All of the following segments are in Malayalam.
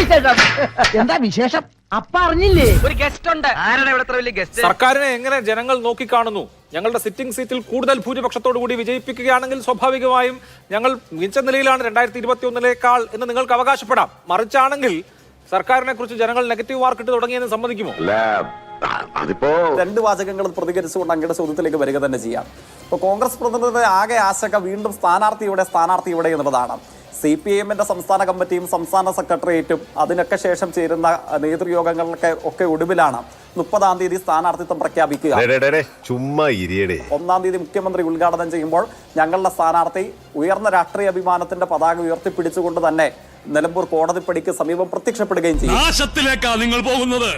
വിശേഷം? എന്താ വിശേഷം? അപ്പ അറിഞ്ഞില്ലേ? ഒരു ഗസ്റ്റ് ഉണ്ട്. ആരാണ് ഇവിടെ വലിയ ഗസ്റ്റ് സർക്കാരിനെ എങ്ങനെ ജനങ്ങൾ നോക്കി കാണുന്നു ഞങ്ങളുടെ സിറ്റിംഗ് സീറ്റിൽ കൂടുതൽ ഭൂരിപക്ഷത്തോടു കൂടി വിജയിപ്പിക്കുകയാണെങ്കിൽ സ്വാഭാവികമായും ഞങ്ങൾ മികച്ച നിലയിലാണ് രണ്ടായിരത്തി ഇരുപത്തി ഒന്നിലേക്കാൾ എന്ന് നിങ്ങൾക്ക് അവകാശപ്പെടാം. മറിച്ചാണെങ്കിൽ സർക്കാരിനെ കുറിച്ച് ജനങ്ങൾ നെഗറ്റീവ് മാർക്കിട്ട് തുടങ്ങിയെന്ന് സമ്മതിക്കുമോ? അല്ല അതിപ്പോ രണ്ട് വാചകങ്ങൾ പ്രതികരിച്ചുകൊണ്ട് അങ്ങയുടെ ചോദ്യത്തിലേക്ക് വരിക തന്നെ ചെയ്യാം. ഇപ്പോൾ കോൺഗ്രസ് പ്രതിനിധിയുടെ ആകെ ആശങ്ക വീണ്ടും സ്ഥാനാർത്ഥിയുടെ സ്ഥാനാർത്ഥിയുടെ എന്നുള്ളതാണ്. സി പി എമ്മിന്റെ സംസ്ഥാന കമ്മിറ്റിയും സംസ്ഥാന സെക്രട്ടേറിയറ്റും അതിനൊക്കെ ശേഷം ചേരുന്ന നേതൃയോഗങ്ങളിലൊക്കെ ഒക്കെ ഒടുവിലാണ് മുപ്പതാം തീയതി സ്ഥാനാർത്ഥിത്വം പ്രഖ്യാപിക്കുക. ചുമ്മാ ഒന്നാം തീയതി മുഖ്യമന്ത്രി ഉദ്ഘാടനം ചെയ്യുമ്പോൾ ഞങ്ങളുടെ സ്ഥാനാർത്ഥി ഉയർന്ന രാഷ്ട്രീയ അഭിമാനത്തിന്റെ പതാക ഉയർത്തിപ്പിടിച്ചുകൊണ്ട് തന്നെ നിലമ്പൂർ കോടതിപ്പടിക്ക് സമീപം പ്രത്യക്ഷപ്പെടുകയും ചെയ്യും. നിങ്ങൾ പോകുന്നത്.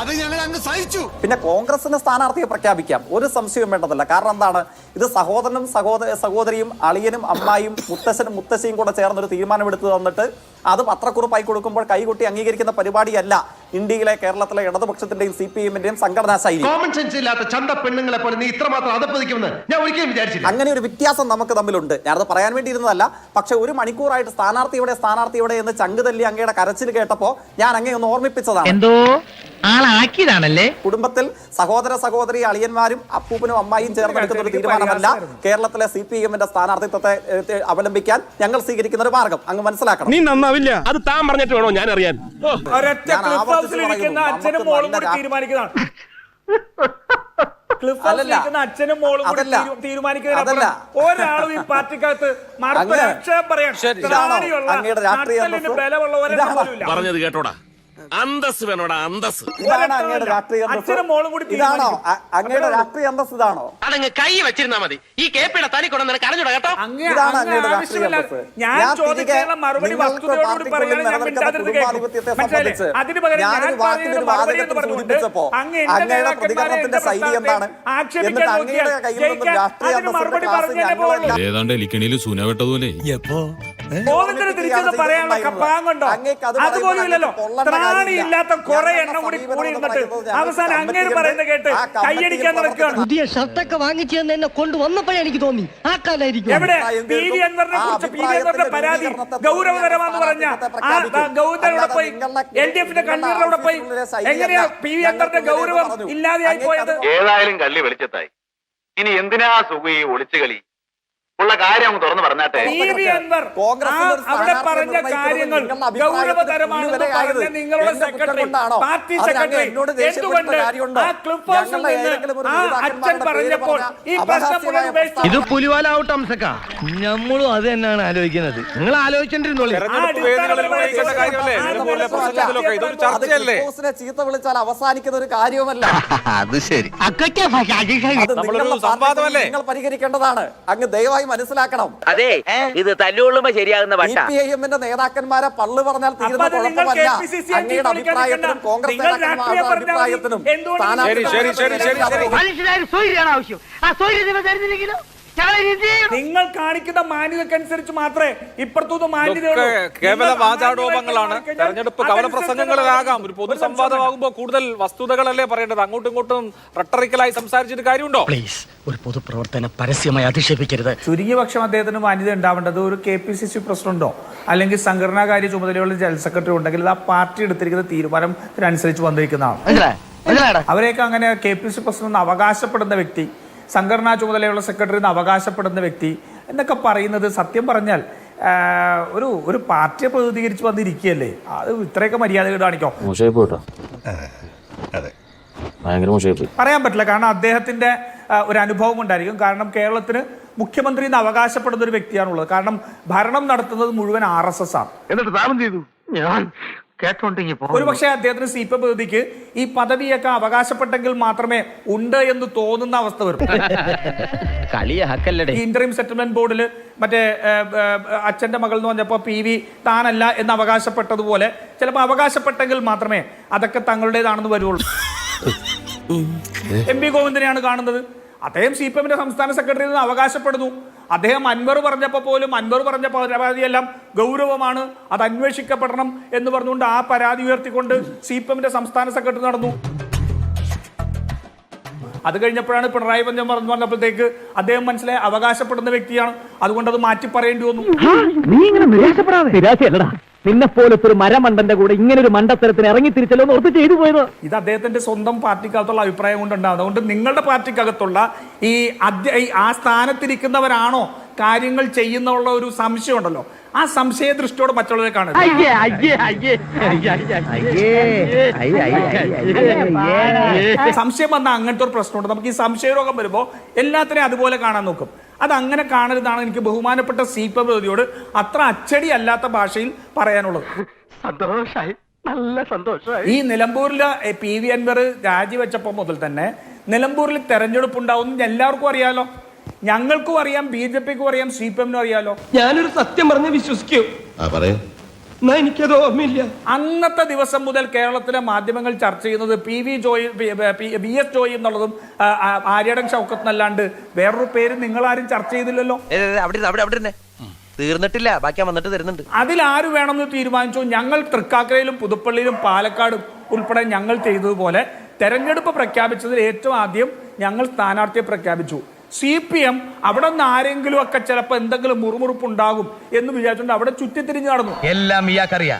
അത് ഞങ്ങൾ അങ്ങ് സഹിച്ചു. പിന്നെ കോൺഗ്രസിന് സ്ഥാനാർത്ഥിയെ പ്രഖ്യാപിക്കാം. ഒരു സംശയവും വേണ്ടതല്ല. കാരണം എന്താണ്? ഇത് സഹോദരനും സഹോദര സഹോദരിയും അളിയനും അമ്മായും മുത്തശ്ശനും മുത്തശ്ശിയും കൂടെ ചേർന്ന് ഒരു തീരുമാനമെടുത്ത് തന്നിട്ട് അത് പത്രക്കുറിപ്പായി കൊടുക്കുമ്പോൾ കൈകൊട്ടി അംഗീകരിക്കുന്ന പരിപാടിയല്ല. ഇന്ത്യയിലെ കേരളത്തിലെ ഇടതുപക്ഷത്തിന്റെയും സി പി എമ്മിന്റെയും സംഘടനാ ശൈലി കോമൺ സെൻസ് ഇല്ലാത്ത ചന്ത പെണ്ണുങ്ങളെ പോലെ നീ ഇത്രമാത്രം അതപ്പതിക്കുമെന്ന് ഞാൻ ഒരിക്കലും വിചാരിച്ചില്ല. അങ്ങനെ ഒരു വ്യത്യാസം നമുക്ക് തമ്മിലുണ്ട്. ഞാനത് പറയാൻ വേണ്ടിയിരുന്നതല്ല. പക്ഷെ ഒരു മണിക്കൂറായിട്ട് സ്ഥാനാർത്ഥിയുടെ സ്ഥാനാർത്ഥിയുടെ എന്ന് ചങ്ക് തല്ലി അങ്ങയുടെ കരച്ചിൽ കേട്ടപ്പോ ഞാൻ അങ്ങേ ഒന്ന് ഓർമ്മിപ്പിച്ചതാണ്. എന്തോ? ആളാക്കിയതാണല്ലേ? കുടുംബത്തിൽ സഹോദര സഹോദരി അളിയന്മാരും അപ്പൂപ്പനും അമ്മായിയും ചേർന്നെടുക്കുന്ന ഒരു തീരുമാനമല്ല. കേരളത്തിലെ സി പി എമ്മിന്റെ സ്ഥാനാർത്ഥിത്വത്തെ അവലംബിക്കാൻ ഞങ്ങൾ സ്വീകരിക്കുന്ന ഒരു മാർഗം. അങ്ങ് മനസ്സിലാക്കണം. നീ നന്നാവില്ല. അത് താൻ പറഞ്ഞിട്ട് വേണോ ഞാൻ അറിയാൻ? അച്ഛനും മോളും കൂടി. തീരുമാനിക്കുന്നതിനപ്പുറം ഒരാളും ഈ പാർട്ടിക്കകത്ത് അങ്ങ് പറയാൻ ശരി. ഇതാണോ ത്രാണിയുള്ള, അങ്ങയുടെ രാഷ്ട്രീയ ബലമുള്ള ഒരെണ്ണം ഇതാണോ? പറഞ്ഞത് കേട്ടോടാ. അന്തസ് വേണോടാ അന്തസ് ഇതാണ് അങ്ങയുടെ രാഷ്ട്രീയ അന്തസ്സ്. അച്ഛനും മോളും കൂടി ഇതാണോ? തീരുമാനിക്കും. അ- അങ്ങയുടെ രാഷ്ട്രീയ അന്തസ് ഇതാണോ? അതങ്ങ് കൈ വെച്ചിരുന്നാ മതി. ഈ കേപ്പിയുടെ തനി കൊണ്ടു അറിഞ്ഞൂടാ കേട്ടോ. അങ്ങ് ഇതാണ് അങ്ങ് അങ്ങയുടെ രാഷ്ട്രീയ ആവശ്യമില്ല. അന്തസ്സ്. ഞാൻ ഞാൻ ചോദിക്കാനുള്ള തിരികെ മറുപടി നിങ്ങൾക്ക് വസ്തുതയോടുകൂടി പാർട്ടിക്കുള്ളിൽ പറയാൻ ഞാൻ നിലനിൽക്കുന്ന മിണ്ടാതിരുന്ന് കേൾക്കും. മനസ്സിലായില്ലേ? സംബന്ധിച്ച് അതിന് പകരം ഞാൻ ഞാനൊരു വാക്കിന് പറയുന്ന ഒരു മറുപടി വാചകത്തിൽ എന്ന് പറഞ്ഞുകൊണ്ട് സൂചിപ്പിച്ചപ്പോ അങ്ങ് എന്റെ അങ്ങയുടെ നേതാക്കന്മാരെ പ്രതികരണത്തിന്റെ എന്റെ ശൈലി എന്താണ്? പ്രസ്ഥാനത്തെ ആക്ഷേപിക്കാൻ എന്നിട്ട് നോക്കിയാൽ അങ്ങയുടെ കയ്യിൽ നിന്നും ജയിക്കാൻ രാഷ്ട്രീയ അതിന് മറുപടി അന്തസ്സിന്റെ പറഞ്ഞേ ക്ലാസ് പോകുള്ളൂ. ഞങ്ങളെല്ലാം ഏതാണ്ട് എലിക്കണിയിൽ സൂനവെട്ടതുപോലെ ഗോവിന്ദന് തിരിച്ചത് പറയാനുള്ള കപ്പാങ്ങുണ്ടോ? അങ്ങേക്ക് അത് അതുപോലും പറയുമ്പോൾ ഇല്ലല്ലോ അങ്ങേക്ക് പൊള്ളേണ്ട കാര്യമില്ല. ത്രാണിയില്ലാത്ത കുറെ എണ്ണം കൂടി കൂടി ഇരുന്നിട്ട് അവസാനം അങ്ങേര് പറയുന്നത് കേട്ട് കൈയടിക്കാൻ നടക്കുകയാണ്. പുതിയ ഷർട്ടൊക്കെ വാങ്ങിച്ചു തന്നെ എന്നെ കൊണ്ടുവന്നപ്പോഴേ എനിക്ക് തോന്നി. ആ കാലായിരിക്കും. എവിടെ? അഭിപ്രായം പി വി കേൾക്കും. അൻവറിനെ ആ കുറിച്ച് പി വി അൻവറിന്റെ പരാതി ഗൗരവതരമാണെന്ന് പറഞ്ഞ ആ പോയി? അല്ലാതെ എൽ ഡി എഫിന്റെ നിങ്ങളുടെ പോയി? ഓഫീസിനുള്ളിലെ ശൈലിയല്ല. എങ്ങനെയാ പി വി അൻവറിന്റെ ഗൗരവം. ഇല്ലാതെയായി പോയത്? ഏതായാലും കള്ളി വെളിച്ചത്തായി. ഇനി എന്തിനാ സുഖി ഈ ഒളിച്ചു കളി ഉള്ള കാര്യം അങ്ങ് തുറന്നു പറഞ്ഞാട്ടെ. അവിടെ പറഞ്ഞ കാര്യങ്ങൾ പറഞ്ഞ നിങ്ങളുടെ സെക്രട്ടറി പാർട്ടി സെക്രട്ടറി എന്തുകൊണ്ട് ആ ക്ലിഫ് ഹൗസിൽ നിന്ന് ആ അച്ഛൻ പറഞ്ഞപ്പോൾ ഈ പ്രശ്നം മുഴുവൻ ഉപേക്ഷിച്ചു ഇത് പുലിവാലാവട്ടെ അംസക്ക നമ്മളും അത് തന്നെയാണ് ആലോചിക്കുന്നത്. നിങ്ങൾ ആലോചിച്ചിട്ടിരുന്നോളി ചീത്ത വിളിച്ചാൽ അവസാനിക്കുന്ന ഒരു കാര്യവുമല്ല അത് ശരി? നിങ്ങൾ പരിഹരിക്കേണ്ടതാണ്. അങ്ങ് ദയവായി മനസ്സിലാക്കണം അതെ ഇത് തല്ലുകൊള്ളുമ്പോ ശരിയാകുന്ന സി പി ഐ എമ്മിന്റെ നേതാക്കന്മാരെ പള്ളു പറഞ്ഞാൽ തീരുന്ന നിങ്ങൾ കുഴപ്പമല്ല KPCC അങ്ങയുടെ വിളിക്കാൻ അഭിപ്രായത്തിനും നിൽക്കണ്ട. കോൺഗ്രസ് നിങ്ങൾ രാഷ്ട്രീയം നേതാക്കന്മാരുടെ പറഞ്ഞാൽ മതി. അഭിപ്രായത്തിനും സ്ഥാനാർത്ഥി ശരി, ശരി, ശരി, ശരി, ശരി. മനുഷ്യരായ സ്വൈര്യാണ് ആവശ്യം ആ നിങ്ങൾ തരുന്നില്ലെങ്കിലോ നിങ്ങൾ കാണിക്കുന്ന മാന്യതക്കനുസരിച്ച് മാത്രമേ ഇപ്പുറത്തുനിന്ന് മാന്യതയുള്ളൂ കേവല വാചാടോപങ്ങളാണ്. തെരഞ്ഞെടുപ്പ് കവല പ്രസംഗങ്ങളിലാകാം ഒരു പൊതു ഒരു സംവാദമാകുമ്പോൾ കൂടുതൽ വസ്തുതകളല്ലേ പറയേണ്ടത്? അങ്ങോട്ടും ഇങ്ങോട്ടും റട്ടറിക്കലായി സംസാരിച്ചിട്ട് കാര്യമുണ്ടോ? പ്ലീസ് ഒരു പൊതുപ്രവർത്തനം പരസ്യമായി അധിക്ഷേപിക്കരുത്. ചുരുങ്ങിയ പക്ഷം അദ്ദേഹത്തിന് മാന്യത ഉണ്ടാവേണ്ടത് ഒരു കെ പി സി സി പ്രസിഡന്റോ അല്ലെങ്കിൽ സംഘടനാകാര്യ ചുമതലയുള്ള ജനറൽ സെക്രട്ടറി ഉണ്ടെങ്കിൽ ആ പാർട്ടി എടുത്തിരിക്കുന്ന തീരുമാനത്തിനനുസരിച്ച് വന്നിരിക്കുന്നതാണ്. അവരെയൊക്കെ അങ്ങനെ കെ പി സി പ്രസിഡന്റ് അവകാശപ്പെടുന്ന വ്യക്തി സംഘടനാ ചുമതലയുള്ള സെക്രട്ടറി എന്ന് അവകാശപ്പെടുന്ന വ്യക്തി എന്നൊക്കെ പറയുന്നത് സത്യം പറഞ്ഞാൽ ഒരു ഒരു പാർട്ടിയെ പ്രതിനിധീകരിച്ച് വന്നിരിക്കുകയല്ലേ? അത് ഇത്രയൊക്കെ മര്യാദ കാണിക്കോ? ഭയങ്കര മോശമായി പോയി പറയാൻ പറ്റില്ല. കാരണം അദ്ദേഹത്തിന്റെ ഒരു അനുഭവം ഉണ്ടായിരിക്കും. കാരണം കേരളത്തിന് മുഖ്യമന്ത്രി എന്ന് അവകാശപ്പെടുന്ന ഒരു വ്യക്തിയാണുള്ളത്. കാരണം ഭരണം നടത്തുന്നത് മുഴുവൻ ആർ എസ് എസ് ആണ്. എന്നിട്ട് ചെയ്തു? ഞാൻ ഒരു പക്ഷേ അദ്ദേഹത്തിന് സി പി പ്രതിക്ക് ഈ പദവിയൊക്കെ അവകാശപ്പെട്ടെങ്കിൽ മാത്രമേ ഉണ്ട് എന്ന് തോന്നുന്ന അവസ്ഥ വരും. കളിയാക്കല്ലടേ ഈ ഇന്റർം സെറ്റിൽമെന്റ് ബോർഡിൽ മറ്റേ അച്ഛന്റെ മകൾ എന്ന് പറഞ്ഞപ്പോൾ പി വി താനല്ല എന്ന് അവകാശപ്പെട്ടതുപോലെ ചിലപ്പോൾ അവകാശപ്പെട്ടെങ്കിൽ മാത്രമേ അതൊക്കെ തങ്ങളുടേതാണെന്ന് വരുള്ളൂ എം പി ഗോവിന്ദനെയാണ് കാണുന്നത്. അദ്ദേഹം സി പി എമ്മിന്റെ സംസ്ഥാന സെക്രട്ടറിയിൽ നിന്ന് അവകാശപ്പെടുന്നു. അദ്ദേഹം അൻവർ പറഞ്ഞപ്പോൾ പോലും അൻവർ പറഞ്ഞ പരാതിയെല്ലാം ഗൗരവമാണ് അത് അന്വേഷിക്കപ്പെടണം എന്ന് പറഞ്ഞുകൊണ്ട് ആ പരാതി ഉയർത്തിക്കൊണ്ട് സി പി എമ്മിന്റെ സംസ്ഥാന സെക്രട്ടറി നടന്നു. അത് കഴിഞ്ഞപ്പോഴാണ് പിണറായി പഞ്ചം പറഞ്ഞു പറഞ്ഞപ്പോഴത്തേക്ക് അദ്ദേഹം മനസ്സിലായി അവകാശപ്പെടുന്ന വ്യക്തിയാണ്. അതുകൊണ്ട് അത് മാറ്റി പറയേണ്ടി വന്നു നീ ഇങ്ങനെ നിരാശപ്പെടാതെ. നിരാശയല്ലടാ. നിന്നെ പോലത്തെ ഒരു മരമണ്ടന്റെ കൂടെ ഇങ്ങനെ ഒരു മണ്ടത്തരത്തിന് ഇറങ്ങി തിരിച്ചല്ലോ ഓർത്ത് ചെയ്തു പോയത് ഇത് അദ്ദേഹത്തിന്റെ സ്വന്തം പാർട്ടിക്കകത്തുള്ള അഭിപ്രായം കൊണ്ടുണ്ടാകും അതുകൊണ്ട് നിങ്ങളുടെ പാർട്ടിക്കകത്തുള്ള ഈ ആ സ്ഥാനത്തിരിക്കുന്നവരാണോ കാര്യങ്ങൾ ചെയ്യുന്നുള്ള ഒരു സംശയം ഉണ്ടല്ലോ ആ സംശയ ദൃഷ്ടിയോട് മറ്റുള്ളവരെ കാണാം അയ്യേ അയ്യേ അയ്യേ സംശയം വന്ന അങ്ങനത്തെ ഒരു പ്രശ്നമുണ്ട് നമുക്ക് ഈ സംശയരോഗം വരുമ്പോൾ എല്ലാത്തിനെയും അതുപോലെ കാണാൻ നോക്കും അത് അങ്ങനെ കാണരുതാണ് എനിക്ക് ബഹുമാനപ്പെട്ട സി പി പ്രതിയോട് അത്ര അച്ചടി അല്ലാത്ത ഭാഷയിൽ പറയാനുള്ളത്. സന്തോഷായി. നല്ല സന്തോഷമായി ഈ നിലമ്പൂരിലെ പി വി അൻവർ രാജിവെച്ചപ്പോൾ മുതൽ തന്നെ നിലമ്പൂരിൽ തെരഞ്ഞെടുപ്പ് ഉണ്ടാവും എല്ലാവർക്കും അറിയാലോ. ഞങ്ങൾക്കും അറിയാം ബി ജെ പിക്കും അറിയാം സി പി എമ്മിനും അറിയാലോ. ഞാനൊരു സത്യം പറഞ്ഞ് വിശ്വസിക്കൂ. പറയൂ. എനിക്കത് ഓർമ്മയില്ല. അന്നത്തെ ദിവസം മുതൽ കേരളത്തിലെ മാധ്യമങ്ങൾ ചർച്ച ചെയ്യുന്നത് P V Joy B S Joy എന്നുള്ളതും ആര്യടൻ ഷൗക്കത്ത് എന്നല്ലാണ്ട് വേറൊരു പേര് നിങ്ങൾ ആരും ചർച്ച ചെയ്തില്ലല്ലോ. തീർന്നിട്ടില്ല ബാക്കി വന്നിട്ട് തരുന്നുണ്ട്. അതിൽ ആര് വേണമെന്ന് തീരുമാനിച്ചു? ഞങ്ങൾ തൃക്കാക്കരയിലും പുതുപ്പള്ളിയിലും പാലക്കാടും ഉൾപ്പെടെ ഞങ്ങൾ ചെയ്തതുപോലെ തെരഞ്ഞെടുപ്പ് പ്രഖ്യാപിച്ചതിൽ ഏറ്റവും ആദ്യം ഞങ്ങൾ സ്ഥാനാർത്ഥിയെ പ്രഖ്യാപിച്ചു. സി പി എം അവിടെ നിന്ന് ആരെങ്കിലും ഒക്കെ ചിലപ്പോൾ എന്തെങ്കിലും മുറുമുറുപ്പ് ഉണ്ടാകും എന്ന് വിചാരിച്ചുകൊണ്ട് അവിടെ ചുറ്റി ചുറ്റിത്തിരിഞ്ഞ് നടന്നു. എല്ലാം ഇയാൾക്കറിയാ.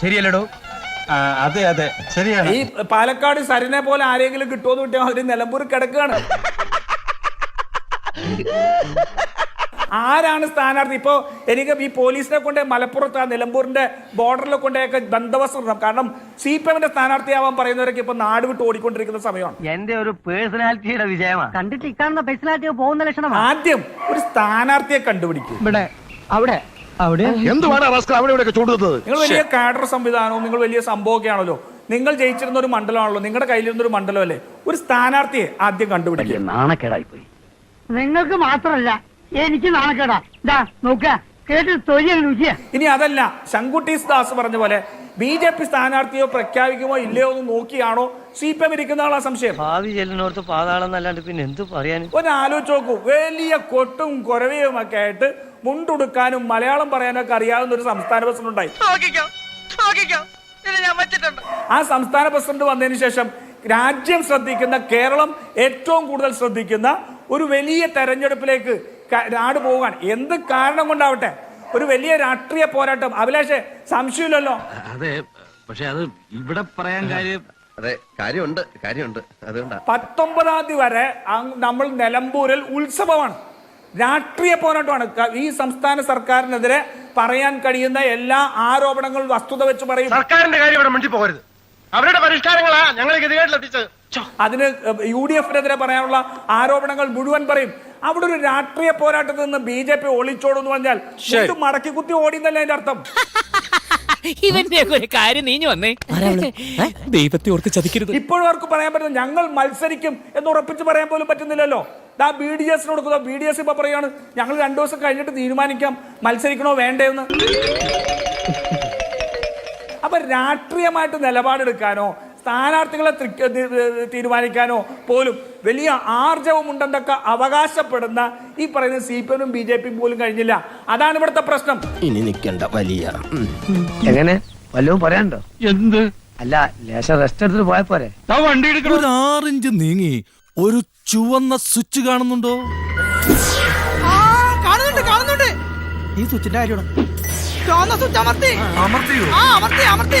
ശരിയല്ലടോ? അതെ അതെ. ശരിയാണ്. ഈ പാലക്കാട് സരിനെ പോലെ ആരെങ്കിലും കിട്ടുമെന്ന് കിട്ടിയാൽ അവർ നിലമ്പൂർ കിടക്കുകയാണ് ആരാണ് സ്ഥാനാർത്ഥി? ഇപ്പോൾ എനിക്ക് ഈ പോലീസിനെ കൊണ്ട് മലപ്പുറത്ത് ആ നിലമ്പൂരിന്റെ ബോർഡറിൽ കൊണ്ടൊക്കെ ബന്ധവസ്ത്രം ഇടണം. കാരണം സി പി എമ്മിന്റെ സ്ഥാനാർത്ഥിയാവാൻ പറയുന്നവരൊക്കെ ഇപ്പൊ നാട് വിട്ട് ഓടിക്കൊണ്ടിരിക്കുന്ന സമയമാണ്. എന്റെ ഒരു പേഴ്സണാലിറ്റിയുടെ വിജയമാണ് കണ്ടിട്ട് ഇക്കാണുന്ന പേഴ്സണാലിറ്റി പോകുന്ന ലക്ഷണം ആദ്യം ഒരു സ്ഥാനാർത്ഥിയെ കണ്ടുപിടിക്കും. ഇവിടെ അവിടെ അവിടെ. എന്തുവാണ് അവിടെ ചൂണ്ടുന്നത് നിങ്ങൾ വലിയ കാഡർ സംവിധാനവും നിങ്ങൾ വലിയ സംഭവമൊക്കെ ആണല്ലോ. നിങ്ങൾ ജയിച്ചിരുന്ന ഒരു മണ്ഡലമാണല്ലോ. നിങ്ങളുടെ കയ്യിലിരുന്ന ഒരു മണ്ഡലം അല്ലേ ഒരു സ്ഥാനാർത്ഥിയെ ആദ്യം കണ്ടുപിടിക്കുക നാണക്കേടായി പോയി നിങ്ങൾക്ക് മാത്രല്ല എനിക്ക് നാണക്കേടാ. ഇതാ നോക്ക. കേട്ട് തൊഴിൽ രുചിയാ. ഇനി അതല്ല. ശങ്കുട്ടീസ് ദാസ് പറഞ്ഞ പോലെ ബി ജെ പി സ്ഥാനാർത്ഥിയോ പ്രഖ്യാപിക്കുമോ ഇല്ലയോ എന്ന് നോക്കിയാണോ സി പി എം ഇരിക്കുന്ന ആളാ സംശയം? ഭാവി ചെല്ലിനോർത്ത് പാതാളം എന്നല്ലാണ്ട് പിന്നെ എന്ത് പറയാൻ? ഒന്ന് ആലോചിച്ച് നോക്കൂ. വലിയ കൊട്ടും കുറവയും ഒക്കെ ആയിട്ട് മുണ്ടുടുക്കാനും മലയാളം പറയാനൊക്കെ അറിയാവുന്ന ഒരു സംസ്ഥാന പ്രസിഡന്റ് ഉണ്ടായി. ആ സംസ്ഥാന പ്രസിഡന്റ് വന്നതിന് ശേഷം രാജ്യം ശ്രദ്ധിക്കുന്ന കേരളം ഏറ്റവും കൂടുതൽ ശ്രദ്ധിക്കുന്ന ഒരു വലിയ തെരഞ്ഞെടുപ്പിലേക്ക് നാട് പോകാൻ. എന്ത് കാരണം കൊണ്ടാവട്ടെ? ഒരു വലിയ രാഷ്ട്രീയ പോരാട്ടം. അഭിലാഷ് സംശയമില്ലല്ലോ? അതെ പക്ഷെ അത് ഇവിടെ പറയാൻ കാര്യം അതെ കാര്യമുണ്ട് കാര്യമുണ്ട്. അതുകൊണ്ടാ. പത്തൊമ്പതാം തീയതി വരെ നമ്മൾ നിലമ്പൂരിൽ ഉത്സവമാണ്. രാഷ്ട്രീയ പോരാട്ടമാണ്. ഈ സംസ്ഥാന സർക്കാരിനെതിരെ പറയാൻ കഴിയുന്ന എല്ലാ ആരോപണങ്ങളും വസ്തുത വെച്ച് പറയും. സർക്കാരിന്റെ കാര്യം ഇവിടെ മിണ്ടി പോകരുത്. അവരുടെ പരിഷ്കാരങ്ങളാ ഞങ്ങൾ ഗതികേട്ടിലെത്തിച്ചത് അതിന് യു ഡി എഫിനെതിരെ പറയാനുള്ള ആരോപണങ്ങൾ മുഴുവൻ പറയും. അവിടെ ഒരു രാഷ്ട്രീയ പോരാട്ടത്തിൽ നിന്ന് ബി ജെ പി ഒളിച്ചോടും എന്ന് പറഞ്ഞാൽ മടക്കി കുത്തി ഓടിയെന്നല്ലേ അതിന്റെ അർത്ഥം? ഇവന്റെ ഒരു കാര്യം നീഞ്ഞു വന്നേ. ദൈവത്തെ ഓർത്ത് ചതിക്കരുത്. ഇപ്പോഴും അവർക്ക് പറയാൻ പറ്റുന്നത് ഞങ്ങൾ മത്സരിക്കും എന്ന് ഉറപ്പിച്ച് പറയാൻ പോലും പറ്റുന്നില്ലല്ലോ. ദാ ബി ഡി എസിന് കൊടുക്കുന്ന. ബി ഡി എസ് ഇപ്പൊ പറയാണ് ഞങ്ങൾ രണ്ടു ദിവസം കഴിഞ്ഞിട്ട് തീരുമാനിക്കാം. മത്സരിക്കണോ വേണ്ടേന്ന്? അപ്പൊ രാഷ്ട്രീയമായിട്ട് നിലപാടെടുക്കാനോ സ്ഥാനാർത്ഥികളെ തി- തീരുമാനിക്കാനോ പോലും വലിയ ആർജവമുണ്ടെന്നൊക്കെ അവകാശപ്പെടുന്ന ഈ പറയുന്ന സി പി എമ്മും ബി ജെ പിയും പോലും കഴിഞ്ഞില്ല. അതാണ് ഇവിടുത്തെ പ്രശ്നം. ഇനി നിൽക്കണ്ട വലിയ. എങ്ങനെ? വല്ലതും പറയാനുണ്ടോ? എന്ത്? അല്ല ലേശം റെസ്റ്റ് എടുത്തിട്ട് പോയാ പോരെ. വണ്ടി ഒരു ആറിഞ്ച് നീങ്ങി ഒരു ചുവന്ന സ്വിച്ച് കാണുന്നുണ്ടോ? കാണുന്നുണ്ട് കാണുന്നുണ്ട്. ഈ സ്വിച്ചിന്റെ കാര്യമാണ്? ചുവന്ന സ്വിച്ച് അമർത്തി. ആ അമർത്തി അമർത്തി.